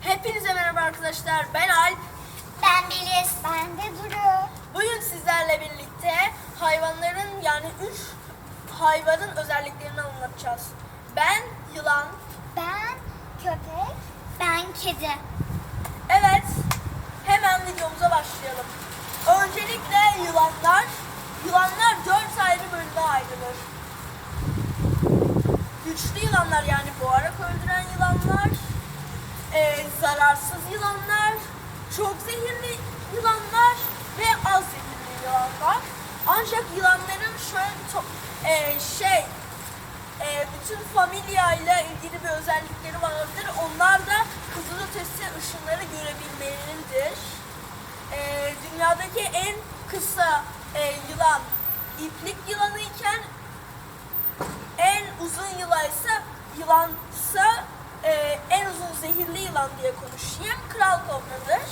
Hepinize merhaba arkadaşlar. Ben Alp. Ben Melis. Ben de Duru. Bugün sizlerle birlikte hayvanların yani üç hayvanın özelliklerini anlatacağız. Ben yılan. Ben köpek. Ben kedi. Evet. Hemen videomuza başlayalım. Öncelikle yılanlar. Yılanlar dört ayrı bölüme ayrılır. Güçlü yılanlar yani e, zararsız yılanlar. Çok zehirli yılanlar ve az zehirli yılanlar. Ancak yılanların şöyle e, şey e, bütün familya ile ilgili bir özellikleri vardır. Onlar da kızılötesi ışınları görebilmelidir. E, dünyadaki en kısa e, yılan iplik yılanı iken en uzun yılan ise yılansa e, en uzun zehirli yılan diye konuşayım. Kral kobradır.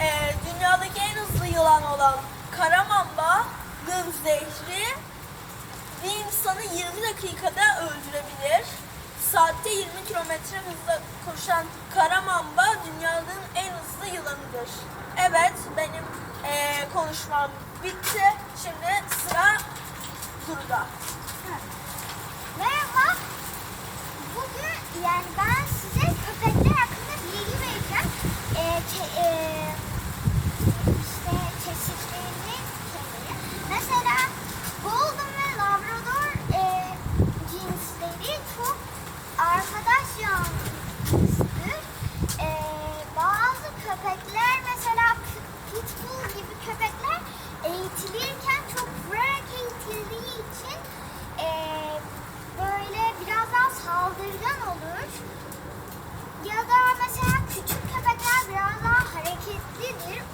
E, dünyadaki en hızlı yılan olan karamamba'nın zehri bir insanı 20 dakikada öldürebilir. Saatte 20 kilometre hızla koşan karamamba dünyanın en hızlı yılanıdır. Evet benim eee, konuşmam bitti. Şimdi sıra Duru'da. Merhaba. Bugün yani ben size köpekler hakkında bilgi vereceğim. Ee, çe- ee, işte çeşitlerini söyleyeyim. Mesela Golden ve Labrador ee, cinsleri çok arkadaş yanlısıdır. Ee, bazı köpekler mesela Pitbull gibi köpekler eğitilirken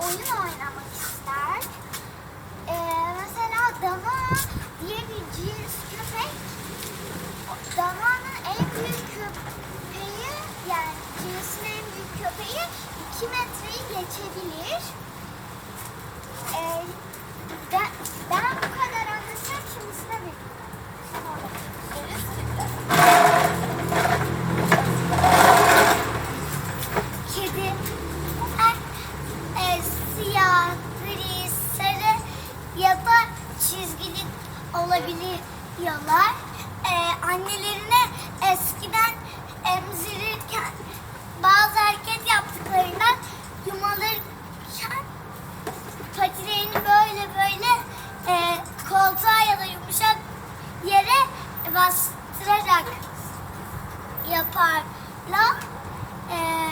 Oyun oynamak ister. Ee, mesela dana diye bir cins köpek. Dananın en büyük köpeği yani cinsin en büyük köpeği 2 metreyi geçebilir. Ee, ben, ben bu kadar anlatacağım şimdi sıra benim. Kedi er, e, siyah, gri, sarı ya da çizgili olabiliyorlar. E, annelerine eskiden emzirirken bazı hareket yaptıklarından yumalırken patilerini böyle böyle e, koltuğa ya da yumuşak yere bastırarak yaparlar. Ee,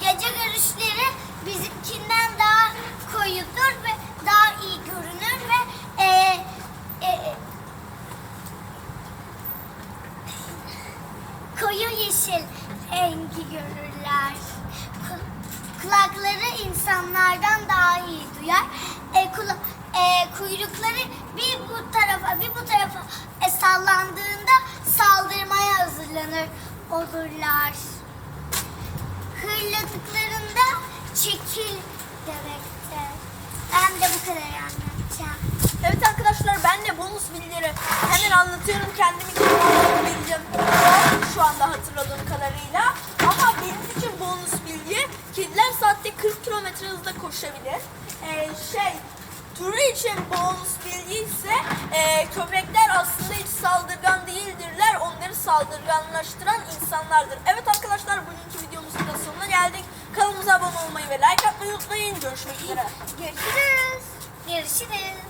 gece görüşleri bizimkinden daha koyudur ve daha iyi görünür ve e, e, koyu yeşil rengi görürler. Ku- Kulakları insanlardan daha iyi duyar. E, kula- e, kuyrukları bir bu tarafa bir bu tarafa e, sallandığında saldırmaya hazırlanır olurlar. Hırladıklarında çekil demektir. Ben de bu kadar anlatacağım. Evet arkadaşlar ben de bonus bilgileri hemen anlatıyorum. Kendimi kendim bildim şu anda hatırladığım 40 kilometre hızla koşabilir. Ee, şey Turu için bonus bilgi ise e, köpekler aslında hiç saldırgan değildirler. Onları saldırganlaştıran insanlardır. Evet arkadaşlar bugünkü videomuzun da sonuna geldik. Kanalımıza abone olmayı ve like atmayı unutmayın. Görüşmek üzere. Görüşürüz. Görüşürüz.